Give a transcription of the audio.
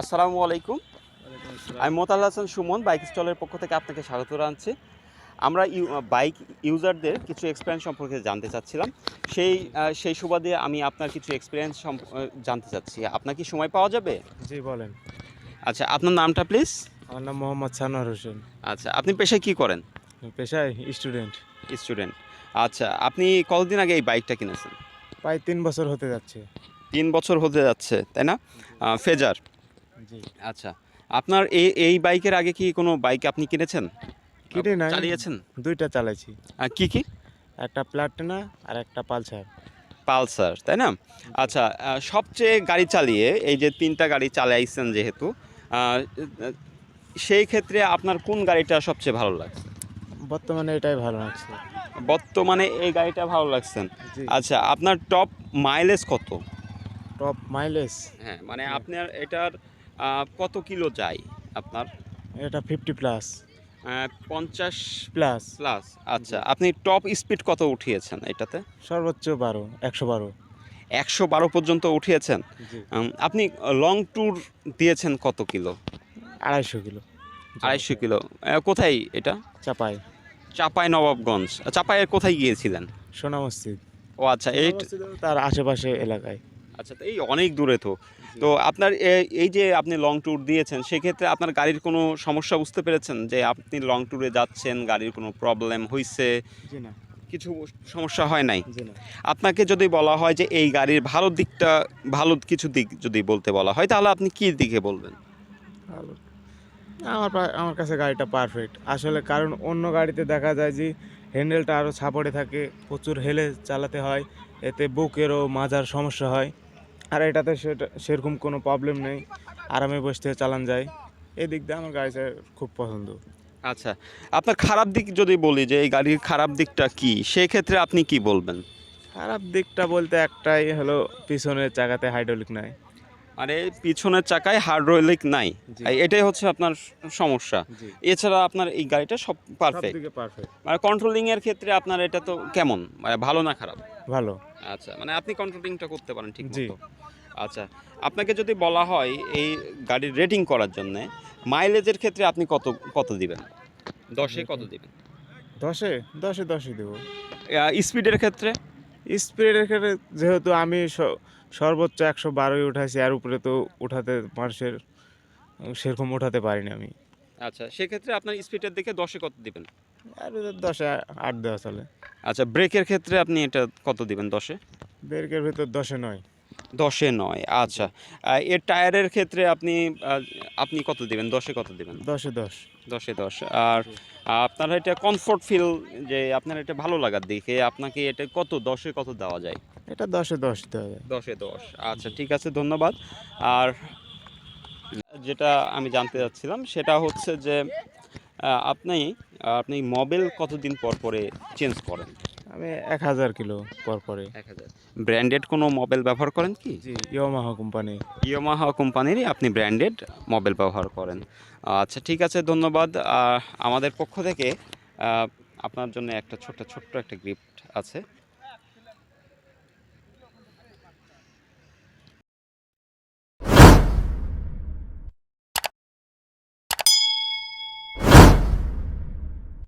আসসালামু আলাইকুম। আমি মোতাল হাসান সুমন বাইক স্টলের পক্ষ থেকে আপনাকে স্বাগত জানাচ্ছি। আমরা ইউ বাইক ইউজারদের কিছু এক্সপিরিয়েন্স সম্পর্কে জানতে চাচ্ছিলাম। সেই সেই সুবাদে আমি আপনার কিছু এক্সপিরিয়েন্স জানতে চাচ্ছি। আপনার কি সময় পাওয়া যাবে? জি বলেন। আচ্ছা আপনার নামটা প্লিজ আমার নাম মোহাম্মদ সানোয়ার হোসেন। আচ্ছা আপনি পেশায় কি করেন? পেশায় স্টুডেন্ট স্টুডেন্ট আচ্ছা আপনি কতদিন আগে এই বাইকটা কিনেছেন? প্রায় তিন বছর হতে যাচ্ছে। তিন বছর হতে যাচ্ছে তাই না? ফেজার। জি। আচ্ছা আপনার এই এই বাইকের আগে কি কোনো বাইক আপনি কিনেছেন? কিনে না চালিয়েছেন? দুইটা চালাইছি। আহ, কি কি? একটা প্লাটিনা আর একটা পালসার। পালসার তাই না? আচ্ছা সবচেয়ে গাড়ি চালিয়ে এই যে তিনটা গাড়ি চালাইছেন যেহেতু সেই ক্ষেত্রে আপনার কোন গাড়িটা সবচেয়ে ভালো লাগছে? বর্তমানে এটাই ভালো লাগছে। বর্তমানে এই গাড়িটা ভালো লাগছেন আচ্ছা আপনার টপ মাইলেজ কত? Top mileage? হ্যাঁ মানে আপনার এটার কত কিলো যায় আপনার? এটা ফিফটি প্লাস আহ, পঞ্চাশ প্লাস প্লাস আচ্ছা আপনি টপ স্পিড কত উঠিয়েছেন এটাতে? সর্বোচ্চ বারো একশো বারো। একশো বারো পর্যন্ত উঠিয়েছেন? আপনি লং ট্যুর দিয়েছেন কত কিলো? আড়াইশো কিলো। আড়াইশো কিলো। কোথায় এটা? চাপাই। চাপাই নবাবগঞ্জ। চাপাইয়ের কোথায় গিয়েছিলেন? সোনা মসজিদ। ও আচ্ছা এই তার আশেপাশে এলাকায়। আচ্ছা তো এই অনেক দূরে তো। তো আপনার এই যে আপনি লং ট্যুর দিয়েছেন সেক্ষেত্রে আপনার গাড়ির কোনো সমস্যা বুঝতে পেরেছেন? যে আপনি লং ট্যুরে যাচ্ছেন গাড়ির কোনো প্রবলেম হয়েছে না। কিছু সমস্যা হয় নাই? আপনাকে যদি বলা হয় যে এই গাড়ির ভালো দিকটা ভালো কিছু দিক যদি বলতে বলা হয় তাহলে আপনি কি দিকে বলবেন? আমার আমার কাছে গাড়িটা পারফেক্ট আসলে কারণ অন্য গাড়িতে দেখা যায় যে হ্যান্ডেলটা আরও ছাপড়ে থাকে প্রচুর হেলে চালাতে হয় এতে বুকেরও মাজার সমস্যা হয়। আর এটাতে সেটা সেরকম কোনো প্রবলেম নেই। আরামে বসতে চালান যায়। এই দিক দিয়ে আমার গাড়িটা খুব পছন্দ। আচ্ছা আপনার খারাপ দিক যদি বলি যে এই গাড়ির খারাপ দিকটা কি সেই ক্ষেত্রে আপনি কি বলবেন? খারাপ দিকটা বলতে একটাই হলো পিছনের চাকাতে হাইড্রোলিক নাই। মানে পিছনের চাকায় হাইড্রোলিক নাই। এটাই হচ্ছে আপনার সমস্যা। এছাড়া আপনার এই গাড়িটা সব পারফেক্ট পারফেক্ট মানে কন্ট্রোলিং এর ক্ষেত্রে আপনার এটা তো কেমন? মানে ভালো না খারাপ? ভালো। আচ্ছা মানে আপনি কন্ট্রোলিংটা করতে পারেন ঠিক জি। মতো। আচ্ছা আপনাকে যদি বলা হয় এই গাড়ির রেটিং করার জন্য মাইলেজের ক্ষেত্রে আপনি কত কত দিবেন? দশে কত দিবেন? দশে? দশে দশে দেবো। স্পিডের ক্ষেত্রে? স্পিডের ক্ষেত্রে যেহেতু আমি সর্বোচ্চ একশো বারোই উঠাইছি আর উপরে তো উঠাতে মানুষের সেরকম উঠাতে পারিনি আমি। আচ্ছা সেক্ষেত্রে আপনার স্পিডের দিকে দশে কত দিবেন? আর দশে আট দেওয়া চলে। আচ্ছা ব্রেকের ক্ষেত্রে আপনি এটা কত দিবেন দশে? ব্রেকের ভিতর দশে নয়। দশে নয় আচ্ছা। এর টায়ারের ক্ষেত্রে আপনি আপনি কত দিবেন দশে কত দিবেন? দশে দশ। দশে দশ আর আপনার এটা কমফোর্ট ফিল যে আপনার এটা ভালো লাগার দিকে আপনাকে এটা কত দশে কত দেওয়া যায়? এটা দশে দশ দেওয়া যায়। দশে দশ আচ্ছা ঠিক আছে ধন্যবাদ। আর যেটা আমি জানতে চাচ্ছিলাম সেটা হচ্ছে যে আপনি আপনি মোবাইল কতদিন পর পরে চেঞ্জ করেন? আমি এক হাজার কিলো পর পরে। এক হাজার। ব্র্যান্ডেড কোনো মোবাইল ব্যবহার করেন কি? ইয়মাহা কোম্পানি ইয়মাহা কোম্পানিরই আপনি ব্র্যান্ডেড মোবাইল ব্যবহার করেন। আচ্ছা ঠিক আছে ধন্যবাদ। আমাদের পক্ষ থেকে আপনার জন্য একটা ছোট্ট ছোট্ট একটা গিফট আছে।